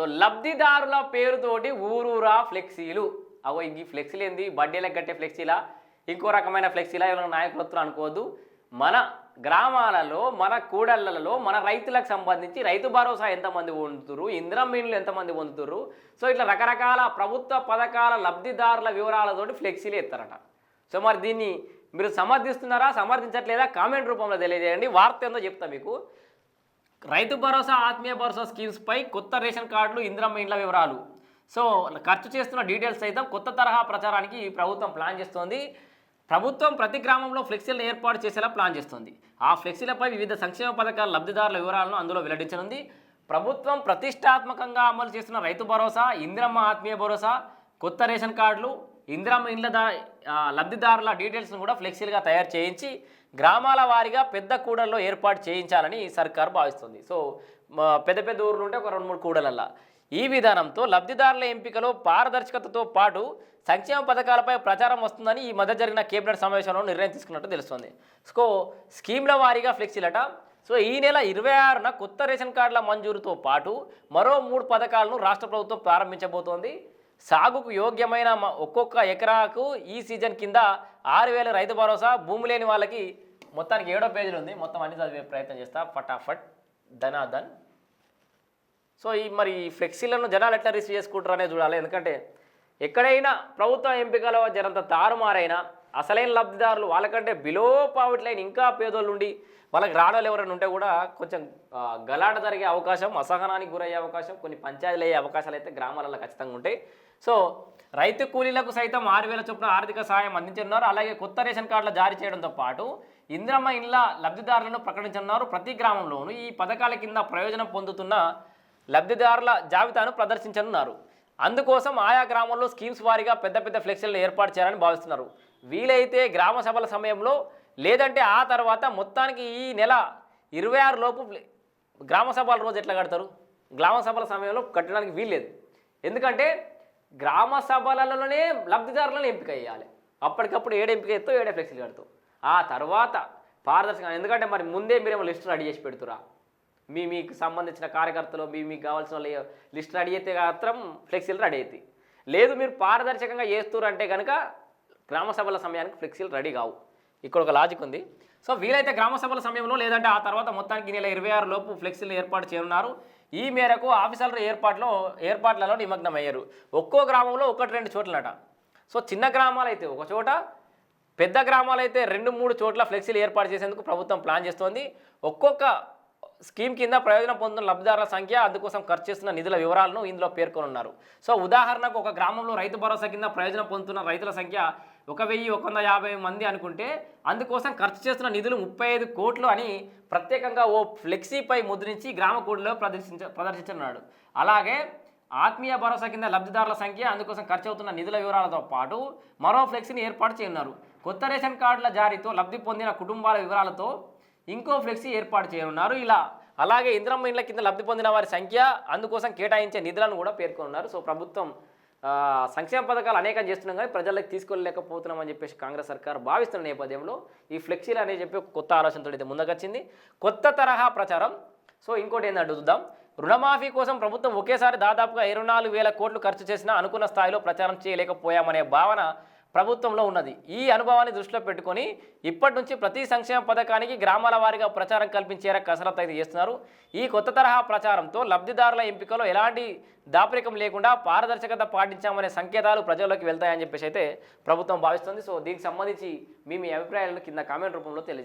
So లబ్ధిదారుల పేరుతోటి ఊరూరా ఫ్లెక్సీలు. అవో ఈ ఫ్లెక్సీలు ఏంది? బడ్డీలకు కట్టే ఫ్లెక్సీలా? ఇంకో రకమైన ఫ్లెక్సీలా ఎవరైనా నాయకులతో అనుకోవద్దు. మన గ్రామాలలో మన కూడళ్ళలో మన రైతులకు సంబంధించి రైతు భరోసా ఎంతమంది పొందుతురు ఇంద్రం మీనులు ఎంతమంది పొందుతురు సో ఇట్లా రకరకాల ప్రభుత్వ పథకాల లబ్ధిదారుల వివరాలతోటి ఫ్లెక్సీలు ఎత్తారట. సో మరి దీన్ని మీరు సమర్థిస్తున్నారా సమర్థించట్లేదా? కామెంట్ రూపంలో తెలియజేయండి. వార్త ఏందో చెప్తా మీకు. రైతు భరోసా ఆత్మీయ భరోసా స్కీమ్స్పై కొత్త రేషన్ కార్డులు ఇందిరమ్మ ఇండ్ల వివరాలు. సో ఖర్చు చేస్తున్న డీటెయిల్స్ సైతం కొత్త తరహా ప్రచారానికి ఈ ప్రభుత్వం ప్లాన్ చేస్తోంది. ప్రభుత్వం ప్రతి గ్రామంలో ఫ్లెక్సీలను ఏర్పాటు చేసేలా ప్లాన్ చేస్తుంది. ఆ ఫ్లెక్సీలపై వివిధ సంక్షేమ పథకాల లబ్ధిదారుల వివరాలను అందులో వెల్లడించనుంది. ప్రభుత్వం ప్రతిష్టాత్మకంగా అమలు చేస్తున్న రైతు భరోసా ఇందిరమ్మ ఆత్మీయ భరోసా కొత్త రేషన్ కార్డులు ఇందిరమ్మ ఇండ్ల దా లబ్ధిదారుల డీటెయిల్స్ను కూడా ఫ్లెక్సీలుగా తయారు చేయించి గ్రామాల వారీగా పెద్ద కూడల్లో ఏర్పాటు చేయించాలని సర్కారు భావిస్తుంది. సో పెద్ద పెద్ద ఊర్లు ఉంటే ఒక రెండు మూడు కూడలల్లా. ఈ విధానంతో లబ్ధిదారుల ఎంపికలో పారదర్శకతతో పాటు సంక్షేమ పథకాలపై ప్రచారం వస్తుందని ఈ మధ్య జరిగిన కేబినెట్ సమావేశంలో నిర్ణయం తీసుకున్నట్టు తెలుస్తుంది. సో స్కీమ్ల వారీగా ఫ్లెక్సీలట. సో ఈ నెల ఇరవై ఆరున కొత్త రేషన్ కార్డుల మంజూరుతో పాటు మరో మూడు పథకాలను రాష్ట్ర ప్రభుత్వం ప్రారంభించబోతోంది. సాగుకు యోగ్యమైన ఒక్కొక్క ఎకరాకు ఈ సీజన్ కింద ఆరు వేల రైతు భరోసా భూమి లేని వాళ్ళకి మొత్తానికి ఏడో పేజీలు ఉంది. మొత్తం అన్ని చదివే ప్రయత్నం చేస్తా. ఫటాఫట్ ధనాధన్. సో ఈ మరి ఈ ఫ్లెక్సీలను జనాలు ఎట్లా రిసీవ్ చేసుకుంటారు అనేది చూడాలి. ఎందుకంటే ఎక్కడైనా ప్రభుత్వ ఎంపికలో జనంత తారుమారైనా అసలైన లబ్ధిదారులు వాళ్ళకంటే బిలో పావర్టీ లైన్ ఇంకా పేదోళ్ళు ఉండి వాళ్ళకి రాడోళ్ళు ఎవరైనా ఉంటే కూడా కొంచెం గలాట జరిగే అవకాశం అసహనానికి గురయ్యే అవకాశం కొన్ని పంచాయతీలు అయ్యే అవకాశాలు అయితే గ్రామాలలో ఖచ్చితంగా ఉంటాయి. సో రైతు కూలీలకు సైతం ఆరు వేల చొప్పున ఆర్థిక సహాయం అందించనున్నారు. అలాగే కొత్త రేషన్ కార్డులు జారీ చేయడంతో పాటు ఇంద్రమ్మ ఇండ్ల లబ్ధిదారులను ప్రకటించనున్నారు. ప్రతి గ్రామంలోనూ ఈ పథకాల కింద ప్రయోజనం పొందుతున్న లబ్ధిదారుల జాబితాను ప్రదర్శించనున్నారు. అందుకోసం ఆయా గ్రామంలో స్కీమ్స్ వారీగా పెద్ద పెద్ద ఫ్లెక్సీలను ఏర్పాటు చేయాలని భావిస్తున్నారు. వీలైతే గ్రామ సభల సమయంలో లేదంటే ఆ తర్వాత మొత్తానికి ఈ నెల ఇరవై ఆరు లోపు గ్రామ సభల రోజు ఎట్లా కడతారు? గ్రామ సభల సమయంలో కట్టడానికి వీల్లేదు. ఎందుకంటే గ్రామ సభలలోనే లబ్ధిదారులను ఎంపిక చేయాలి. అప్పటికప్పుడు ఏడు ఎంపిక చేస్తావు ఏడే ఫ్లెక్సీలు కడతావు. ఆ తర్వాత పారదర్శకంగా ఎందుకంటే మరి ముందే మీరేమో లిస్ట్ రెడీ చేసి పెడుతురా? మీ మీకు సంబంధించిన కార్యకర్తలు మీ మీకు కావాల్సిన వాళ్ళు లిస్ట్ రెడీ అయితే మాత్రం ఫ్లెక్సీలు రెడీ అవుతాయి లేదు మీరు పారదర్శకంగా చేస్తారంటే కనుక గ్రామ సభల సమయానికి ఫ్లెక్సీలు రెడీ కావు. ఇక్కడ ఒక లాజిక్ ఉంది. సో వీలైతే గ్రామ సభల సమయంలో లేదంటే ఆ తర్వాత మొత్తానికి నెల ఇరవై ఆరు లోపు ఫ్లెక్సీలు ఏర్పాటు చేయనున్నారు. ఈ మేరకు ఆఫీసర్ల ఏర్పాట్లో ఏర్పాట్లలో నిమగ్నమయ్యారు. ఒక్కో గ్రామంలో ఒకటి రెండు చోట్లట సో చిన్న గ్రామాలు అయితే ఒక చోట పెద్ద గ్రామాలైతే రెండు మూడు చోట్ల ఫ్లెక్సీలు ఏర్పాటు చేసేందుకు ప్రభుత్వం ప్లాన్ చేస్తోంది. ఒక్కొక్క స్కీమ్ కింద ప్రయోజనం పొందుతున్న లబ్ధిదారుల సంఖ్య అందుకోసం ఖర్చు చేస్తున్న నిధుల వివరాలను ఇందులో పేర్కొనున్నారు సో ఉదాహరణకు ఒక గ్రామంలో రైతు భరోసా కింద ప్రయోజనం పొందుతున్న రైతుల సంఖ్య ఒక వెయ్యి ఒక వంద యాభై మంది అనుకుంటే అందుకోసం ఖర్చు చేస్తున్న నిధులు ముప్పై ఐదు కోట్లు అని ప్రత్యేకంగా ఓ ఫ్లెక్సీపై ముద్రించి గ్రామ కూడిలో ప్రదర్శించ ప్రదర్శించనున్నాడు. అలాగే ఆత్మీయ భరోసా కింద లబ్ధిదారుల సంఖ్య అందుకోసం ఖర్చు అవుతున్న నిధుల వివరాలతో పాటు మరో ఫ్లెక్సీని ఏర్పాటు చేయనున్నారు. కొత్త రేషన్ కార్డుల జారీతో లబ్ధి పొందిన కుటుంబాల వివరాలతో ఇంకో ఫ్లెక్సీ ఏర్పాటు చేయనున్నారు. ఇలా అలాగే ఇంద్రమ్మ ఇండ్ల కింద లబ్ధి పొందిన వారి సంఖ్య అందుకోసం కేటాయించే నిధులను కూడా పేర్కొన్నారు సో ప్రభుత్వం సంక్షేమ పథకాలు అనేకం చేస్తున్నాం కానీ ప్రజలకు తీసుకెళ్ళలేకపోతున్నామని చెప్పేసి కాంగ్రెస్ సర్కార్ భావిస్తున్న నేపథ్యంలో ఈ ఫ్లెక్సీలు అనేది చెప్పి ఒక కొత్త ఆలోచనతో అయితే ముందుకొచ్చింది. కొత్త తరహా ప్రచారం. సో ఇంకోటి ఏంటంటే చూద్దాం. రుణమాఫీ కోసం ప్రభుత్వం ఒకేసారి దాదాపుగా ఇరవై నాలుగు వేల కోట్లు ఖర్చు చేసినా అనుకున్న స్థాయిలో ప్రచారం చేయలేకపోయామనే భావన ప్రభుత్వంలో ఉన్నది. ఈ అనుభవాన్ని దృష్టిలో పెట్టుకొని ఇప్పటి నుంచి ప్రతి సంక్షేమ పథకానికి గ్రామాల వారీగా ప్రచారం కల్పించేలా కసరత్తు అయితే చేస్తున్నారు. ఈ కొత్త తరహా ప్రచారంతో లబ్ధిదారుల ఎంపికలో ఎలాంటి దాపరికం లేకుండా పారదర్శకత పాటించామనే సంకేతాలు ప్రజల్లోకి వెళ్తాయని చెప్పేసి అయితే ప్రభుత్వం భావిస్తుంది. సో దీనికి సంబంధించి మీ మీ అభిప్రాయాలను కింద కామెంట్ రూపంలో తెలియజేయండి.